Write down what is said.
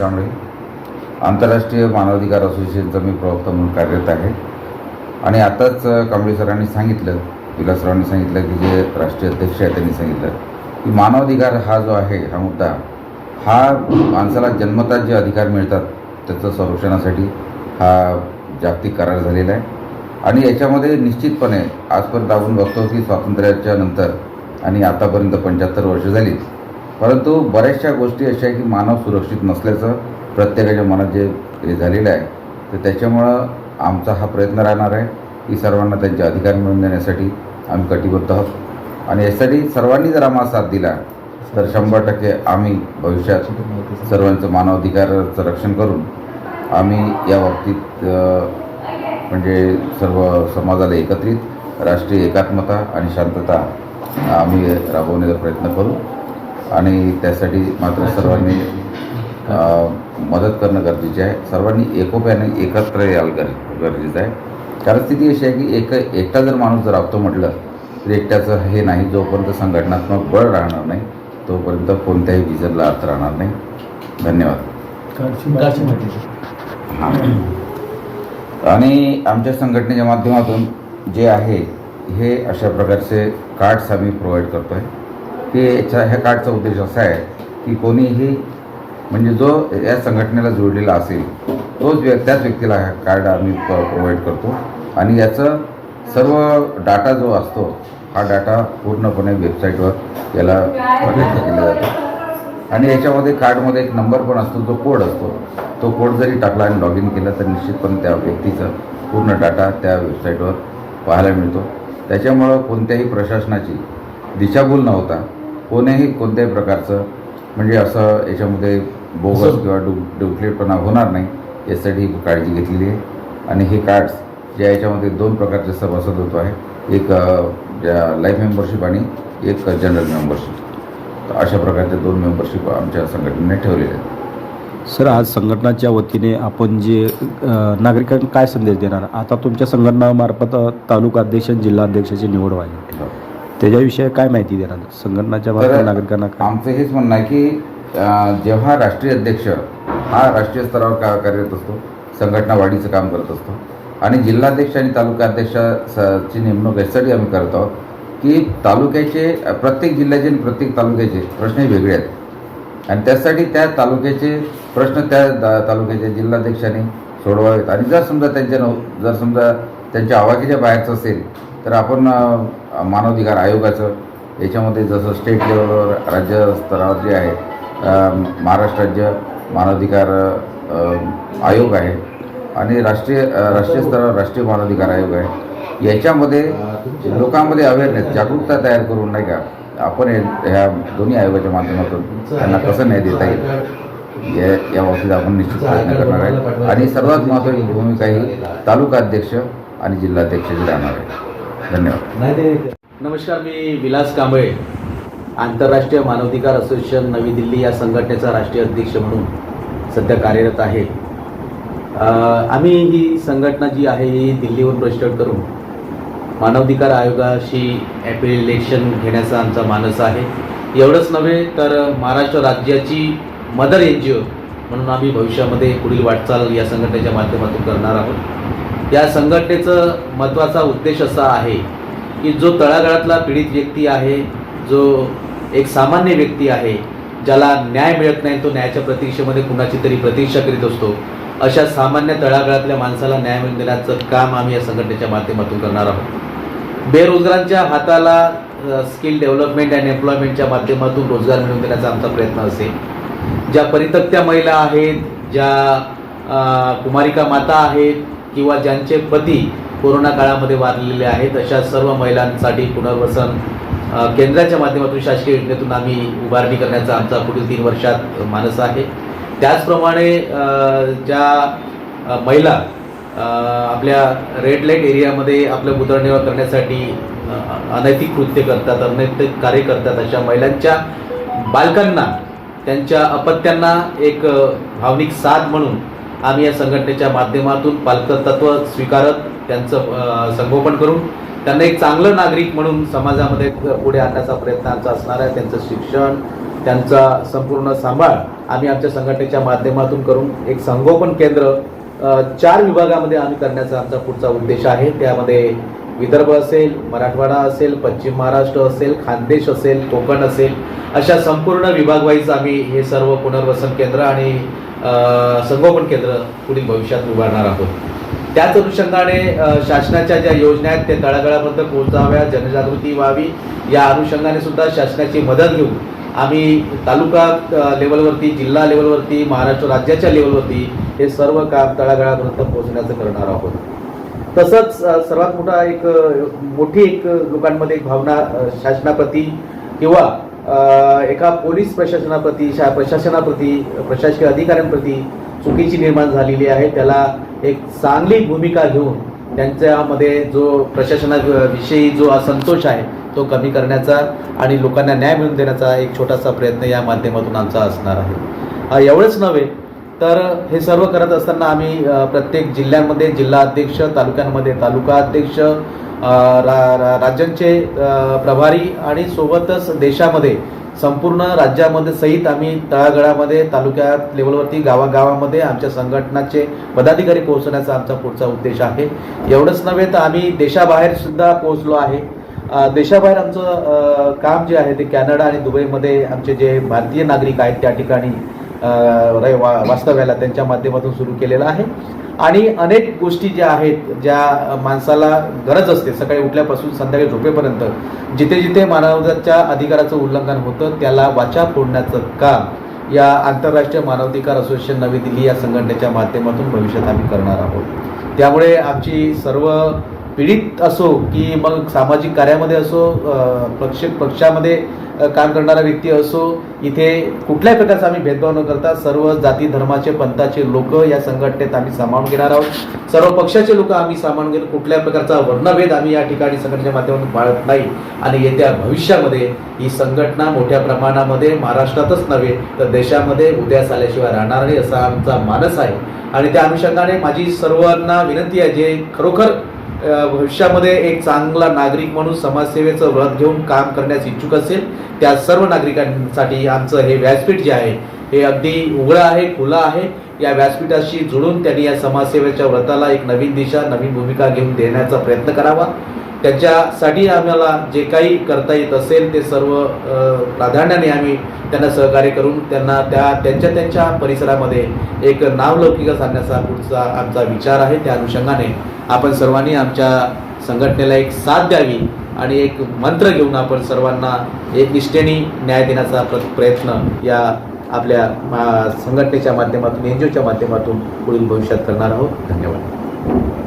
कांबळे आंतरराष्ट्रीय मानवाधिकार असोसिएशनचा मी प्रवक्ता म्हणून कार्यरत आहे. आणि आताच कांबळे सरांनी सांगितलं विलासरावांनी सांगितलं की जे राष्ट्रीय अध्यक्ष आहेत त्यांनी सांगितलं की मानवाधिकार हा जो आहे हा मुद्दा हा माणसाला जन्मतात जे अधिकार मिळतात त्याचं संरक्षणासाठी हा जागतिक करार झालेला आहे. आणि याच्यामध्ये निश्चितपणे आजपर्यंत आपण बघतो की स्वातंत्र्याच्या नंतर आणि आतापर्यंत पंच्याहत्तर वर्ष झाली परंतु बऱ्याचशा गोष्टी अशा आहे की मानव सुरक्षित नसल्याचं प्रत्येकाच्या मनात जे हे झालेलं आहे तर त्याच्यामुळं आमचा हा प्रयत्न राहणार आहे की सर्वांना त्यांचे अधिकार मिळवून देण्यासाठी आम्ही कटिबद्ध आहोत. आणि यासाठी सर्वांनी जर आम्हाला साथ दिला तर शंभर टक्के आम्ही भविष्यात सर्वांचं मानवाधिकाराचं रक्षण करून आम्ही या बाबतीत म्हणजे सर्व समाजाला एकत्रित राष्ट्रीय एकात्मता आणि शांतता आम्ही राबवण्याचा प्रयत्न करू. आणि त्यासाठी मात्र सर्वांनी मदत करणं गरजेचे आहे. सर्वांनी एकोप्याने एकत्र यायला गर गरजेचं आहे. कारण स्थिती अशी आहे की एक एकटा जर माणूस जर राबतो म्हटलं तर एकट्याचं हे नाही जोपर्यंत संघटनात्मक बळ राहणार नाही तोपर्यंत कोणत्याही विजनला अर्थ राहणार नाही. धन्यवाद. हां. आणि आमच्या संघटनेच्या माध्यमातून जे आहे हे अशा प्रकारचे कार्ड्स आम्ही प्रोव्हाइड करतो आहे की याच्या ह्या कार्डचा उद्देश असा आहे की कोणीही म्हणजे जो या संघटनेला जोडलेला असेल तोच व्य त्याच व्यक्तीला हा कार्ड आम्ही प्रोव्हाइड करतो. आणि याचं सर्व डाटा जो असतो हा डाटा पूर्णपणे वेबसाईटवर याला केला जातो. आणि याच्यामध्ये कार्डमध्ये एक नंबर पण असतो जो कोड असतो तो कोड जरी टाकला आणि लॉग इन केलं तर निश्चितपणे त्या व्यक्तीचा पूर्ण डाटा त्या वेबसाईटवर पाहायला मिळतो. त्याच्यामुळं कोणत्याही प्रशासनाची दिशाभूल न होता कोणत्याही कोणत्याही प्रकारचं म्हणजे असं याच्यामध्ये बोगस किंवा डु डुप्लिकेटपणा होणार नाही यासाठी ही काळजी घेतलेली आहे. आणि हे कार्ड्स ज्या याच्यामध्ये दोन प्रकारचे सभासद होतो आहे. एक लाईफ मेंबरशिप आणि एक जनरल मेंबरशिप. तर अशा प्रकारचे दोन मेंबरशिप आमच्या संघटनेने ठेवलेले आहेत. सर आज संघटनाच्या वतीने आपण जे नागरिकांना काय संदेश देणार? आता तुमच्या संघटनामार्फत तालुका अध्यक्ष जिल्हा अध्यक्षाची निवड व्हायची त्याच्याविषयी काय माहिती देणार? संघटनाच्या तर नागरिकांना काय? आमचं हेच म्हणणं आहे की अ, जेव्हा राष्ट्रीय अध्यक्ष हा राष्ट्रीय स्तरावर का कार्यरत असतो संघटना वाढीचं काम करत असतो आणि जिल्हाध्यक्ष आणि तालुका अध्यक्षाची नेमणूक यासाठी आम्ही करत आहोत की तालुक्याचे प्रत्येक जिल्ह्याचे आणि प्रत्येक तालुक्याचे प्रश्न हे वेगळे आहेत. आणि त्यासाठी त्या तालुक्याचे प्रश्न त्या दा- तालुक्याच्या जिल्हाध्यक्षाने सोडवावेत. आणि जर समजा त्यांच्या नव जर समजा त्यांच्या आवाकीच्या बाहेरचं असेल तर आपण मानवाधिकार आयोगाचं याच्यामध्ये जसं स्टेट लेवलवर राज्य स्तरावर जे आहे महाराष्ट्र राज्य मानवाधिकार आयोग आहे आणि राष्ट्रीय राष्ट्रीय स्तरावर राष्ट्रीय मानवाधिकार आयोग आहे. याच्यामध्ये लोकांमध्ये अवेअरनेस जागरूकता तयार करून नाही का आपण हे- ह्या दोन्ही आयोगाच्या माध्यमातून त्यांना कसं न्याय देता येईल या या बाबतीत आपण निश्चित प्रयत्न करणार आहे. आणि सर्वात महत्त्वाची भूमिका ही तालुका अध्यक्ष आणि जिल्हाध्यक्षाची राहणार आहे धन्यवाद. नमस्कार मी विलास कांबळे. आंतरराष्ट्रीय मानवाधिकार असोसिएशन नवी दिल्ली या संघटनेचा राष्ट्रीय अध्यक्ष म्हणून सध्या कार्यरत आहे. आम्ही ही संघटना जी आहे ही दिल्लीवर रजिस्टर्ड करून मानवाधिकार आयोगाशी ॲपिलेशन घेण्याचा आमचा मानस आहे. एवढंच नव्हे तर महाराष्ट्र राज्याची मदर एन जी ओ म्हणून आम्ही भविष्यामध्ये पुढील वाटचाल या संघटनेच्या माध्यमातून करणार आहोत. या संघटनेचं महत्त्वाचा उद्देश असा आहे की जो तळागाळातला पीडित व्यक्ती आहे जो एक सामान्य व्यक्ती आहे ज्याला न्याय मिळत नाही तो न्यायाच्या प्रतीक्षेमध्ये कुणाची तरी प्रतीक्षा करीत असतो. अशा सामान्य तळागाळातल्या माणसाला न्याय मिळवून देण्याचं काम आम्ही या संघटनेच्या माध्यमातून करणार आहोत. बेरोजगारांच्या हाताला स्किल डेव्हलपमेंट अँड एम्प्लॉयमेंटच्या माध्यमातून रोजगार मिळवून देण्याचा आमचा प्रयत्न असेल. ज्या परितक्त्या महिला आहेत ज्या कुमारिका माता आहेत किंवा ज्यांचे पती कोरोना काळामध्ये वारलेले आहेत अशा सर्व महिलांसाठी पुनर्वसन केंद्राच्या माध्यमातून शासकीय योजनेतून आम्ही उभारणी करण्याचा आमचा पुढील तीन वर्षात मानस आहे. त्याचप्रमाणे ज्या महिला आपल्या रेड लाइट एरियामध्ये आपलं उदरनिर्वाह करण्यासाठी अनैतिक कृत्य करतात अनैतिक कार्य करतात अशा महिलांच्या बालकांना त्यांच्या अपत्यांना एक भावनिक साथ म्हणून आम्ही या संघटनेच्या माध्यमातून पालकत्व स्वीकारत त्यांचं संगोपन करून त्यांना एक चांगलं नागरिक म्हणून समाजामध्ये पुढे आणण्याचा प्रयत्न आमचा असणार आहे. त्यांचं शिक्षण त्यांचा संपूर्ण सांभाळ आम्ही आमच्या संघटनेच्या माध्यमातून करून एक संगोपन केंद्र चार विभागामध्ये आम्ही करण्याचा आमचा पुढचा उद्देश आहे. त्यामध्ये विदर्भ असेल मराठवाडा असेल पश्चिम महाराष्ट्र असेल खानदेश असेल कोकण असेल अशा संपूर्ण विभागवाईज आम्ही हे सर्व पुनर्वसन केंद्र आणि संगोपन केंद्र पुढील भविष्यात उभारणार आहोत. त्याच अनुषंगाने शासनाच्या ज्या योजना आहेत त्या तळागाळापर्यंत पोहोचाव्या जनजागृती व्हावी या अनुषंगाने सुद्धा शासनाची मदत घेऊन आम्ही तालुका लेवलवरती जिल्हा लेवलवरती महाराष्ट्र राज्याच्या लेवलवरती हे सर्व काम तळागाळापर्यंत पोहोचण्याचं करणार आहोत. तसंच सर्वात मोठा एक मोठी एक लोकांमध्ये एक भावना शासनाप्रती किंवा एका पोलीस प्रशासनाप्रती शा प्रशासनाप्रती प्रशासकीय अधिकाऱ्यांप्रती चुकीची निर्माण झालेली आहे. त्याला एक चांगली भूमिका घेऊन त्यांच्यामध्ये जो प्रशासनाविषयी जो असंतोष आहे तो कमी करण्याचा आणि लोकांना न्याय मिळवून देण्याचा एक छोटासा प्रयत्न या माध्यमातून आमचा असणार आहे. एवढंच नव्हे तर हे सर्व करत असताना आम्ही प्रत्येक जिल्ह्यांमध्ये जिल्हा अध्यक्ष तालुक्यांमध्ये तालुका अध्यक्ष रा रा- राज्यांचे प्रभारी आणि सोबतच देशामध्ये संपूर्ण राज्यामध्ये सहित आम्ही तळागळामध्ये तालुक्यात लेवलवरती गावागावामध्ये आमच्या संघटनाचे पदाधिकारी पोहोचण्याचा आमचा पुढचा उद्देश आहे. एवढंच नव्हे तर आम्ही देशाबाहेर सुद्धा पोहोचलो आहे. देशाबाहेर आमचं काम जे आहे ते कॅनडा आणि दुबईमध्ये आमचे जे भारतीय नागरिक आहेत त्या ठिकाणी रे वा- वास्तव्याला त्यांच्या माध्यमातून सुरू केलेलं आहे. आणि अनेक गोष्टी ज्या आहेत ज्या माणसाला गरज असते सकाळी उठल्यापासून संध्याकाळी झोपेपर्यंत जिथे जिथे मानवाच्या अधिकाराचं उल्लंघन होतं त्याला वाचा फोडण्याचं काम या आंतरराष्ट्रीय मानवाधिकार असोसिएशन नवी दिल्ली या संघटनेच्या माध्यमातून भविष्यात आम्ही करणार आहोत. त्यामुळे आमची सर्व पीडित असो की मग सामाजिक कार्यामध्ये असो पक्ष पक्षामध्ये काम करणारा व्यक्ती असो इथे कुठल्याही प्रकारचा आम्ही भेदभाव न करता सर्व जाती धर्माचे पंथाचे लोक या संघटनेत आम्ही सामावून घेणार आहोत. सर्व पक्षाचे लोक आम्ही सामावून घेऊन कुठल्याही प्रकारचा वर्णभेद आम्ही या ठिकाणी संघटनेच्या माध्यमातून पाळत नाही. आणि येत्या भविष्यामध्ये ही संघटना मोठ्या प्रमाणामध्ये महाराष्ट्रातच नव्हे तर देशामध्ये उद्यास आल्याशिवाय राहणार नाही असा आमचा मानस आहे. आणि त्या अनुषंगाने माझी सर्वांना विनंती आहे जे खरोखर भविष्यामध्ये एक चांगला नागरिक म्हणून समाजसेवेचं व्रत घेऊन काम करण्यास इच्छुक असेल त्या सर्व नागरिकांसाठी आमचं हे व्यासपीठ जे आहे हे अगदी उघडं आहे खुलं आहे. या व्यासपीठाशी जुळून त्यांनी या समाजसेवेच्या व्रताला एक नवीन दिशा नवीन भूमिका घेऊन देण्याचा प्रयत्न करावा. त्यांच्यासाठी आम्हाला जे काही करता येत असेल ते सर्व प्राधान्याने आम्ही त्यांना सहकार्य करून त्यांना त्या त्यांच्या त्यांच्या परिसरामध्ये एक नावलौकिका आणण्याचा पुढचा आमचा विचार आहे. त्या अनुषंगाने आपण सर्वांनी आमच्या संघटनेला एक साथ द्यावी आणि एक मंत्र घेऊन आपण सर्वांना एक निष्ठेने न्याय देण्याचा प्र प्रयत्न या आपल्या संघटनेच्या माध्यमातून एन जी ओच्या माध्यमातून पुढील भविष्यात करणार आहोत. धन्यवाद.